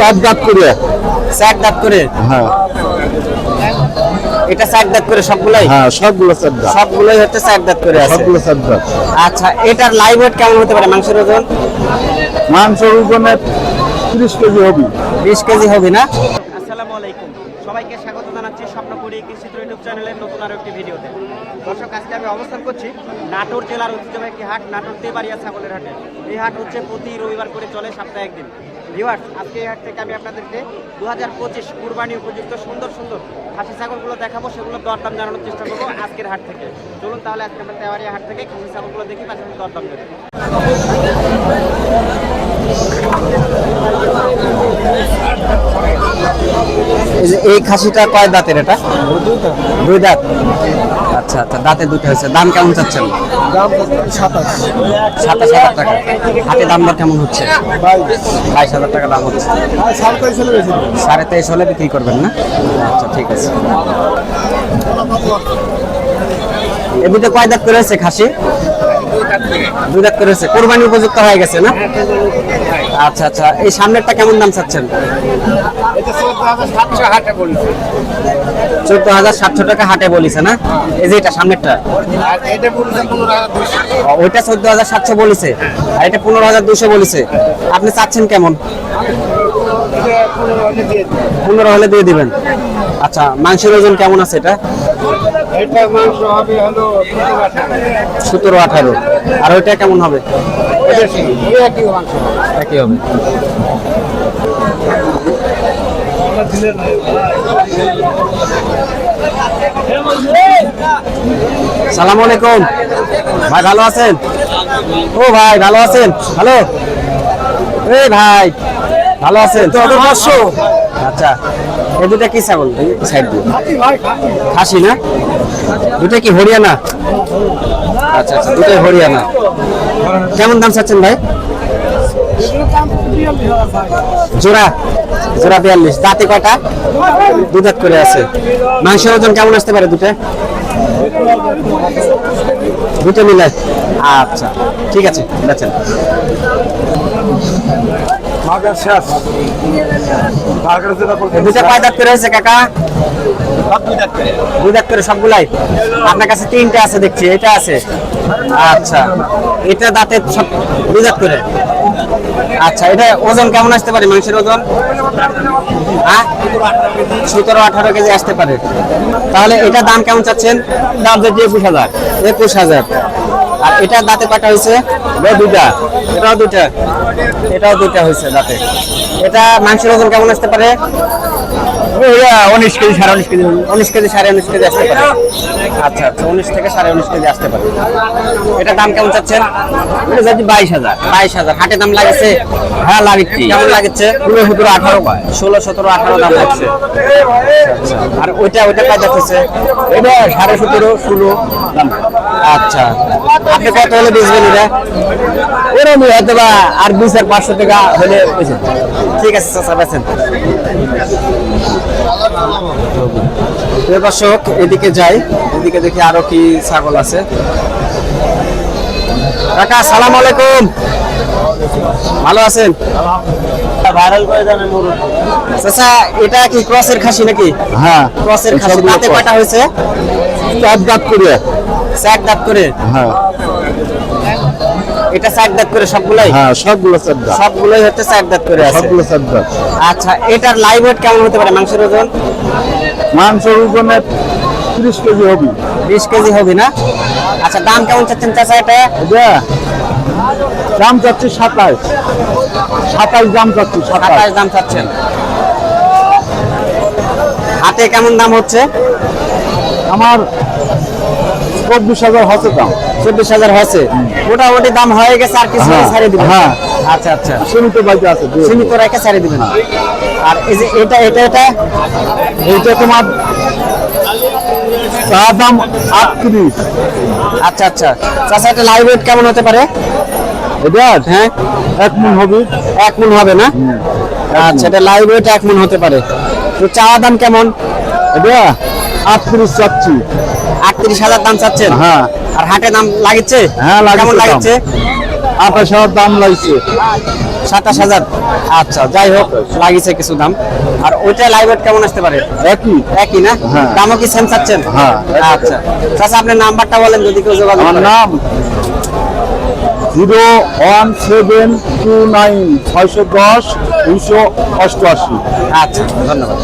চার দাঁত করে। চার দাঁত করে? হ্যাঁ। এটা চার দাঁত করে সবগুলাই? হ্যাঁ সবগুলো চার দাঁত। সবগুলোই হচ্ছে চার দাঁত করে আছে। সবগুলো চার দাঁত। আচ্ছা এটার লাইভ ওয়েট কেমন হতে পারে? মাংসের ওজন? মাংসের ওজনে তিরিশ কেজি হবে। কেজি হবে না? আসসালামু আলাইকুম। সবাইকে স্বাগত জানাচ্ছি স্বপ্নপুরি কৃষি ইউটিউব চ্যানেলের নতুন আরও একটি ভিডিওতে। দর্শক আজকে আমি অবস্থান করছি নাটোর জেলার ঐতিহ্যবাহী একটি হাট নাটোর তেবাড়িয়া ছাগলের হাটে। এই হাট হচ্ছে প্রতি রবিবার করে চলে সপ্তাহে একদিন। ভিউয়ার্স, আজকে হাট থেকে আমি আপনাদেরকে দু হাজার পঁচিশ কুরবানি উপযুক্ত সুন্দর সুন্দর খাসি ছাগলগুলো দেখাবো, সেগুলো দরদাম জানানোর চেষ্টা করব আজকের হাট থেকে। চলুন তাহলে আজকে আমরা তেওয়ারি হাট থেকে খাসি ছাগলগুলো দেখি পাশাপাশি দরদাম দেবো এই যে এই খাসিটা কয় দাঁতের এটা? দুই দাঁত। আচ্ছা আচ্ছা দাঁতে দুটো হয়েছে। দাম কেমন চাচ্ছেন? সাতাশ। সাতাশ হাজার টাকা। হাতে দাম দর কেমন হচ্ছে? বাইশ। হাজার টাকা দাম হচ্ছে। সাড়ে তেইশ হলে বিক্রি করবেন না? আচ্ছা ঠিক আছে। এ দুটো কয় দাঁত করে হয়েছে খাসি? দুই দাঁত করে হয়েছে। কোরবানি উপযুক্ত হয়ে গেছে না? আচ্ছা আচ্ছা। এই সামনেরটা কেমন দাম চাচ্ছেন? চোদ্দ হাজার সাতশো টাকা হাটে বলিছে না? এই যে এটা সামনেরটা। ওইটা চোদ্দ হাজার সাতশো বলেছে। আর এটা পনেরো হাজার দুশো বলেছে। আপনি চাচ্ছেন কেমন? পনেরো হলে দিয়ে দিবেন। আচ্ছা মাংসের ওজন কেমন আছে এটা? সতেরো আঠারো। আর ওইটা কেমন হবে? একই হবে। সালাম আলাইকুম। ভাই ভালো আছেন? ও ভাই ভালো আছেন? হ্যালো এই ভাই ভালো আছেন? তো পাঁচশো আচ্ছা এই দুটা কি ছাগল? সাইড দিয়ে। খাসি না? দুটা কি হরিয়ানা? আচ্ছা আচ্ছা দুটাই হরিয়ানা। কেমন দাম চাচ্ছেন ভাই। জোড়া? জোড়া বিয়াল্লিশ। দাঁতে কয়টা? দু দাঁত করে আছে। মাংসের ওজন কেমন আসতে পারে দুটো? দুটো মিলে আচ্ছা ঠিক আছে বেচেন। সবগুলাই? আপনার কাছে তিনটে আছে দেখছি এটা আছে। আচ্ছা এটা দাঁতে সব দুই দাঁত করে। আচ্ছা এটা ওজন কেমন আসতে পারে মাংসের ওজন? সতেরো আঠারো কেজি আসতে পারে। তাহলে এটা দাম কেমন চাচ্ছেন? দাম যাচ্ছে একুশ হাজার। একুশ হাজার। আর এটা দাঁতে কটা হয়েছে? দুইটা। এটাও দুইটা। এটাও দুইটা হয়েছে দাঁতে। এটা মাংসের ওজন কেমন আসতে পারে? উনিশ কেজি সাড়ে উনিশ কেজি। উনিশ কেজি সাড়ে উনিশ কেজি আসতে পারে। আচ্ছা আচ্ছা উনিশ থেকে সাড়ে উনিশ কেজি আসতে পারে। এটা দাম কেমন চাচ্ছেন? এটা যাচ্ছে বাইশ হাজার। বাইশ হাজার। হাটে দাম লাগছে? হ্যাঁ লাগছে। কেমন লাগছে? ষোলো সতেরো আঠারো ষোলো সতেরো আঠারো দাম লাগছে। আচ্ছা, আর ওইটা ওইটা কয় যাচ্ছে? এটা সাড়ে সতেরো ষোলো দাম। আচ্ছা। আপনি কত হলে বেচবেন এটা? হয়তো বা আর দুই চার পাঁচশো টাকা হলে বেচেন। ঠিক আছে চাচা বেচেন। প্রিয় দর্শক এদিকে যাই। এদিকে দেখি আরও কি ছাগল আছে। কাকা সালাম আলাইকুম। ভালো আছেন? ভাইরাল করে জানেন চাচা এটা কি ক্রসের খাসি নাকি? হ্যাঁ ক্রসের খাসি। দাঁতে কয়টা হয়েছে? চার দাঁত করে চার দাঁত করে? হ্যাঁ। এটা চার দাঁত করে সবগুলাই? হ্যাঁ সবগুলো চার দাঁত সবগুলোই হচ্ছে চার দাঁত করে আছে। সবগুলো চার দাঁত আচ্ছা এটার লাইভ ওয়েট কেমন হতে পারে? মাংসের ওজন? মাংসের ওজনে তিরিশ কেজি হবে। বিশ কেজি হবে না? আচ্ছা দাম কেমন চাচ্ছেন চাচা এটা? দাম চাচ্ছি সাতাইশ সাতাইশ দাম চাচ্ছি সাতাইশ সাতাশ দাম চাচ্ছেন। হাতে কেমন দাম হচ্ছে? আমার চব্বিশ হাজার হচ্ছে দাম। চব্বিশ হাজার হয়েছে মোটামুটি দাম হয়ে গেছে আর কিছু হ্যাঁ, ছাড়িয়ে দিবেন হ্যাঁ। আচ্ছা আচ্ছা। সীমিত বাইতে আছে সীমিত রেখে ছাড়িয়ে দিবেন আর এই যে এটা এটা এটা এইটা তোমার চা দাম আটত্রিশ। আচ্ছা আচ্ছা। চাচা এটা লাইভ ওয়েট কেমন হতে পারে? এটা হ্যাঁ। এক মন হবে। এক মন হবে না? আচ্ছা এটা লাইভ ওয়েট এক মন হতে পারে। তো চাওয়া দাম কেমন? এটা আটত্রিশ চাচ্ছি। আটত্রিশ হাজার দাম চাচ্ছেন? হ্যাঁ। আর হাটে দাম লাগছে হ্যাঁ, কেমন। লাগছে আঠাশ হাজার দাম লাগছে। সাতাশ হাজার। আচ্ছা যাই হোক লাগিয়েছে কিছু দাম। আর ওইটা লাইভ কেমন আসতে পারে? একই। একই না? হ্যাঁ। দামও কি সেম চাচ্ছেন? হ্যাঁ। আচ্ছা। চাচা আপনার নাম্বারটা বলেন যদি কেউ যোগাযোগ আমার নাম zero one seven two nine ছয়শো দশ দুইশো অষ্টআশি। আচ্ছা ধন্যবাদ।